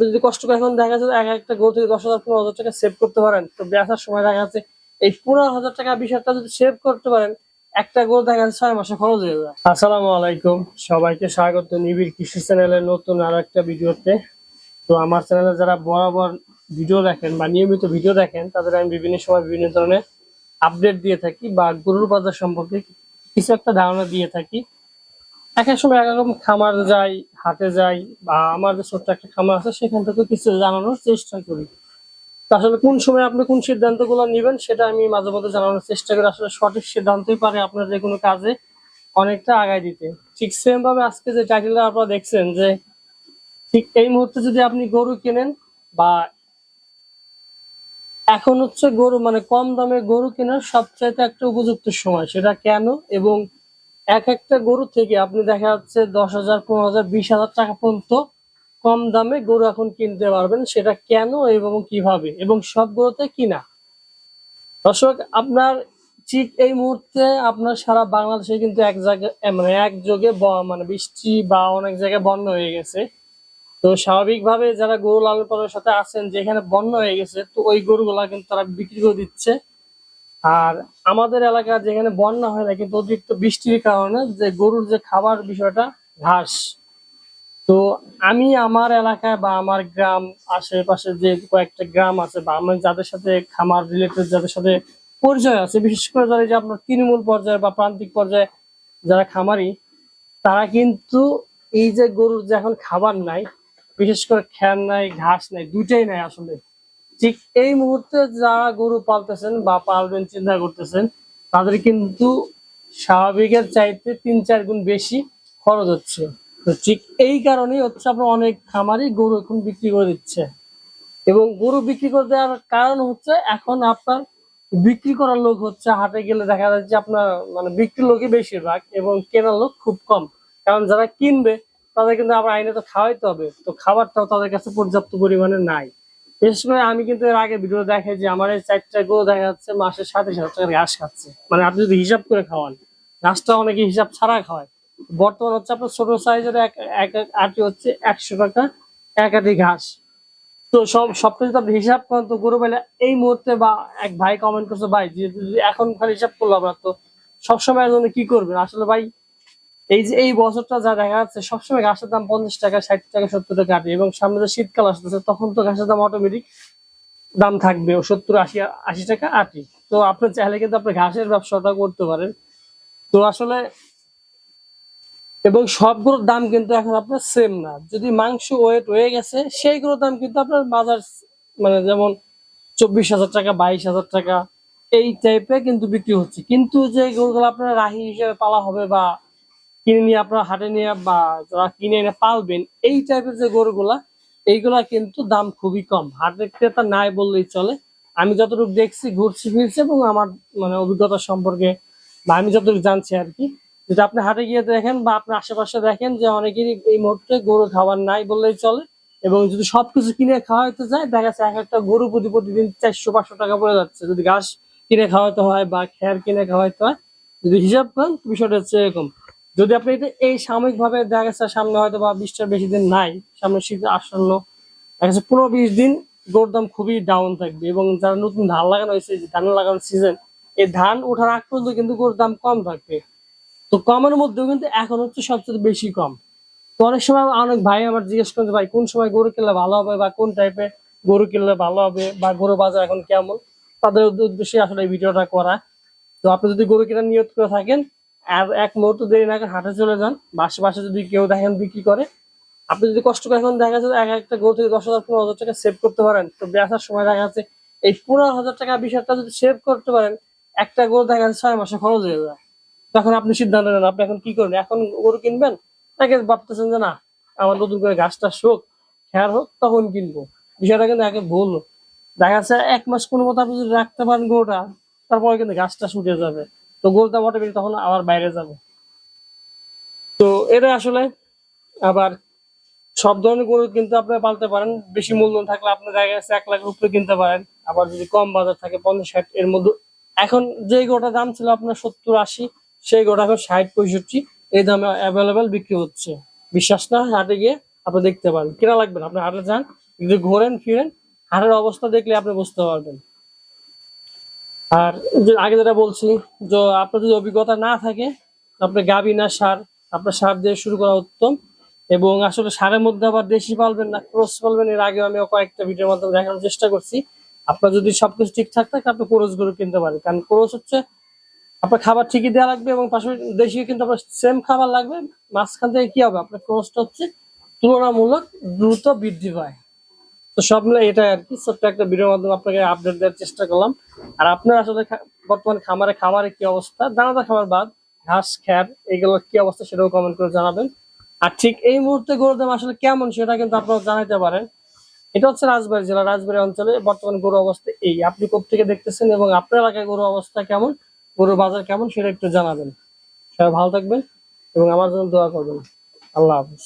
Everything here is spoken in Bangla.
আপনি যদি কষ্ট করে এখন দেখা যাচ্ছে এক একটা গরু থেকে দশ হাজার, পনেরো হাজার টাকা সেভ করতে পারেন, তো বেচার সময় দেখা যাচ্ছে এই পনেরো হাজার টাকা, বিশ হাজার যদি সেভ করতে পারেন, একটা গরু দেখা যাচ্ছে ছয় মাসে খরচ হয়ে যায়। আসসালামু আলাইকুম। সবাইকে স্বাগত নিবিড় কৃষি চ্যানেলের নতুন আর একটা ভিডিওতে। তো আমার চ্যানেলে যারা বরাবর ভিডিও দেখেন বা নিয়মিত ভিডিও দেখেন, তাদের আমি বিভিন্ন সময় বিভিন্ন ধরনের আপডেট দিয়ে থাকি বা গরুর বাজার সম্পর্কে কিছু একটা ধারণা দিয়ে থাকি। এক এক সময় এক রকম খামার যাই হাটে যাই বা আমার যে ছোট্ট একটা খামার আছে, সেখান থেকে কিছু জানানোর চেষ্টা করি। আসলে কোন সময় আপনি কোন সিদ্ধান্তগুলো নেবেন, সেটা আমি মাঝে মধ্যে জানানোর চেষ্টা করি। আসলে সঠিক সিদ্ধান্তই পারে আপনার যে কোনো কাজে অনেকটা আগায় দিতে। ঠিক সেম ভাবে আজকে যে টাইটেলটা আপনারা দেখছেন যে, ঠিক এই মুহূর্তে যদি আপনি গরু কেনেন বা এখন হচ্ছে গরু মানে কম দামে গরু কেনার সবচাইতে একটা উপযুক্ত সময়, সেটা কেন এবং এক একটা গরু থেকে আপনি দেখা যাচ্ছে দশ হাজার, পনেরো হাজার, বিশ হাজার টাকা পর্যন্ত কম দামে গরু এখন কিনতে পারবেন, সেটা কেন এবং কীভাবে এবং সব গরুতে কিনা দর্শক, আপনার ঠিক এই মুহূর্তে আপনার সারা বাংলাদেশে কিন্তু এক জায়গায় মানে একযোগে মানে বৃষ্টি, বা অনেক জায়গায় বন্যা হয়ে গেছে। তো স্বাভাবিকভাবে যারা গরু লালন পালনের সাথে আছেন, যেখানে বন্যা হয়ে গেছে, তো ওই গরুগুলা কিন্তু তারা বিক্রি করে দিচ্ছে। আর আমাদের এলাকা যেখানে বন্যা হয় না, কিন্তু অতিরিক্ত বৃষ্টির কারণে যে গরুর যে খাবার বিষয়টা ঘাস তো আমি আমার এলাকায় বা আমার গ্রাম আশেপাশে যে কয়েকটা গ্রাম আছে বা আমি যাদের সাথে খামার রিলেটেড যাদের সাথে পরিচয় আছে, বিশেষ করে যারা যে আপনার তৃণমূল পর্যায়ে বা প্রান্তিক পর্যায়ে যারা খামারি, তারা কিন্তু এই যে গরুর যে এখন খাবার নাই, বিশেষ করে খ্যার নাই, ঘাস নাই, দুইটাই নাই আসলে। ঠিক এই মুহূর্তে যারা গরু পালতেছেন বা পালবেন, চিন্তা করতেছেন, তাদের কিন্তু স্বাভাবিকের চাইতে তিন, চার গুণ বেশি খরচ হচ্ছে। তো ঠিক এই কারণেই হচ্ছে আপনার অনেক খামারই গরু এখন বিক্রি করে দিচ্ছে। এবং গরু বিক্রি করে দেওয়ার কারণ হচ্ছে এখন আপনার বিক্রি করার লোক হচ্ছে, হাটে গেলে দেখা যাচ্ছে আপনার মানে বিক্রি লোকই বেশিরভাগ এবং কেনার লোক খুব কম। কারণ যারা কিনবে, তাদের কিন্তু আবার আইনে তো খাওয়াইতে হবে। তো খাবারটাও তাদের কাছে পর্যাপ্ত পরিমাণে নাই। বিশেষ করে আমি কিন্তু এর আগে ভিডিও দেখে যে আমার এই চারটা গরু দেখা যাচ্ছে মাসে সাড়ে সাত টাকার ঘাস খাচ্ছে। মানে আপনি যদি হিসাব করে খাওয়ান, ঘাসটা অনেকে হিসাব ছাড়া খাওয়ায়। বর্তমান হচ্ছে আপনার ছোট সাইজের এক এক আটি হচ্ছে একশো টাকা, এক আটি ঘাস। তো সব, সবটা যদি আপনি হিসাব করেন, তো গরু বেলা এই মুহূর্তে বা এক ভাই কমেন্ট করছে, ভাই এখন খালি হিসাব করল আমরা, তো সবসময় জন্য কি করবেন? আসলে ভাই এই যে, এই বছরটা যা দেখা যাচ্ছে, সবসময় ঘাসের দাম পঞ্চাশ টাকা, ষাট টাকা, সত্তর টাকা আটি এবং সামনে যে শীতকাল আসতেছে, তখন তো ঘাসের দাম অটোমেটিক দাম থাকবে সত্তর, আশি আশি টাকা আটি তো আপনি চাইলে কিন্তু আপনি ঘাসের ব্যবসাটা করতে পারেন। তো আসলে, এবং সবগুলোর দাম কিন্তু এখন আপনার সেম না। যদি মাংস ওয়েট হয়ে গেছে, সেইগুলোর দাম কিন্তু আপনার বাজার মানে যেমন চব্বিশ হাজার টাকা, বাইশ হাজার টাকা, এই টাইপের কিন্তু বিক্রি হচ্ছে। কিন্তু যে গরুগুলো আপনার রাহি হিসেবে পালা হবে বা কিনে নিয়ে আপনার হাটে নিয়ে বা যারা কিনে এনে পালবেন, এই টাইপের যে গরুগুলা, এইগুলা কিন্তু দাম খুবই কম। হাটের ক্রেতা নাই বললেই চলে। আমি যতটুকু দেখছি ঘুরছি ফিরছি এবং আমার মানে অভিজ্ঞতা সম্পর্কে বা আমি যতটুকু জানছি আর কি যদি আপনি হাটে গিয়ে দেখেন বা আপনার আশেপাশে দেখেন যে অনেকেরই এই মুহূর্তে গরু খাবার নাই বললেই চলে এবং যদি সবকিছু কিনে খাওয়াইতে যায়, দেখা যাচ্ছে এক একটা গরু প্রতি প্রতিদিন চারশো পাঁচশো টাকা পড়ে যাচ্ছে। যদি ঘাস কিনে খাওয়াতে হয় বা খেয়ার কিনে খাওয়াইতে হয়, যদি হিসাব করেন, বিষয়টা হচ্ছে এরকম। যদি আপনি এই সাময়িক ভাবে দেখা গেছে সামনে হয়তো বা বৃষ্টির বেশি দিন নাই, সামনে শীত আসন্ন দেখা পনেরো বিশ দিন গরুর দাম খুবই ডাউন থাকবে এবং যারা নতুন ধান লাগানো হয়েছে ধান লাগানোর সিজন এই ধান ওঠার আগ পর্যন্ত কিন্তু গরুর দাম কম থাকবে। তো কমের মধ্যেও কিন্তু এখন হচ্ছে সবচেয়ে বেশি কম। তো অনেক সময় অনেক ভাই আমার জিজ্ঞেস করছে ভাই, কোন সময় গরু কিনলে ভালো হবে বা কোন টাইপের গরু কিনলে ভালো হবে বা গরু বাজার এখন কেমন? তাদের উদ্দেশ্যে আসলে এই ভিডিওটা করা। তো আপনি যদি গরু কেনার নিয়ত করে থাকেন এক মুহূর্ত দেরি না হাটে চলে যান। বা আশেপাশে যদি কেউ দেখেন বিক্রি করে, আপনি যদি কষ্ট করে এখন দেখা যাচ্ছে এক একটা গরু থেকে দশ হাজার, পনেরো হাজার টাকা সেভ করতে পারেন। তো বেচার সময় দেখা যাচ্ছে এই পনেরো হাজার টাকা বিশ হাজার যদি সেভ করতে পারেন, একটা গরু দেখা যাচ্ছে ছয় মাসে খরচ হয়ে যায়। তখন আপনি সিদ্ধান্ত নেন, আপনি এখন কি করবেন? এখন গরু কিনবেন? নাকি ভাবতেছেন যে না, আমার নতুন করে গাছটা শোক খেয়ার হোক, তখন কিনবো। বিষয়টা কিন্তু একে ভুল। দেখা যাচ্ছে এক মাস কোনো মতো আপনি যদি রাখতে পারেন গরুটা, তারপরে কিন্তু গাছটা শুকিয়ে যাবে। তো গরুটা অটোমেটিক তখন আবার বাইরে যাবে। তো এটা আসলে আবার সব ধরনের গরু কিন্তু আপনি পালতে পারেন। বেশি মূলধন থাকলে আপনার জায়গায় এক লাখের উপরে কিনতে পারেন। আবার যদি কম বাজার থাকে, পঞ্চাশ ষাট, এর মধ্যে এখন যে গোটা দাম ছিল আপনার সত্তর আশি, সেই গোটা এখন ষাট, পঁয়ষট্টি, এই দামে অ্যাভেলেবেল বিক্রি হচ্ছে। বিশ্বাস না, হাটে গিয়ে আপনি দেখতে পারেন। কেনা লাগবে না। আপনি হাটে যান যদি ঘোরেন, ফিরেন, হাটের অবস্থা দেখলে আপনি বুঝতে পারবেন। আর আগে যেটা বলছি, যে আপনার যদি অভিজ্ঞতা না থাকে আপনি গাবি না সার, আপনার সার দিয়ে শুরু করা উত্তম। এবং আসলে সারের মধ্যে আবার দেশি পালবেন না, ক্রস পালবেন, এর আগে আমি কয়েকটা ভিডিওর মাধ্যমে দেখানোর চেষ্টা করছি। আপনার যদি সবকিছু ঠিকঠাক থাকে, আপনি ক্রস গরু কিনতে পারেন। কারণ ক্রস হচ্ছে, আপনার খাবার ঠিকই দেওয়া লাগবে এবং পাশাপাশি দেশি কিন্তু আপনার সেম খাবার লাগবে। মাঝখান থেকে কি হবে? আপনার ক্রসটা হচ্ছে তুলনামূলক দ্রুত বৃদ্ধি পায়। তো সব মিলে এটাই আর কি, ছোট্ট একটা ভিডিওর মাধ্যমে আপনাকে আপডেট দেওয়ার চেষ্টা করলাম। আর আপনার আসলে বর্তমান খামারে খামারের কি অবস্থা? দানাদার খাবার বাদ, ঘাস, খ্যার এগুলোর কি অবস্থা সেটাও কমেন্ট করে জানাবেন। আর ঠিক এই মুহূর্তে গরুর দাম আসলে কেমন সেটা কিন্তু আপনারা জানাইতে পারেন। এটা হচ্ছে রাজবাড়ি জেলা, রাজবাড়ি অঞ্চলে বর্তমান গরু অবস্থা এই। আপনি কোথেকে দেখতেছেন এবং আপনার এলাকায় গরু অবস্থা কেমন, গরুর বাজার কেমন সেটা একটু জানাবেন। সবাই ভালো থাকবেন এবং আমার জন্য দোয়া করবেন। আল্লাহ হাফিজ।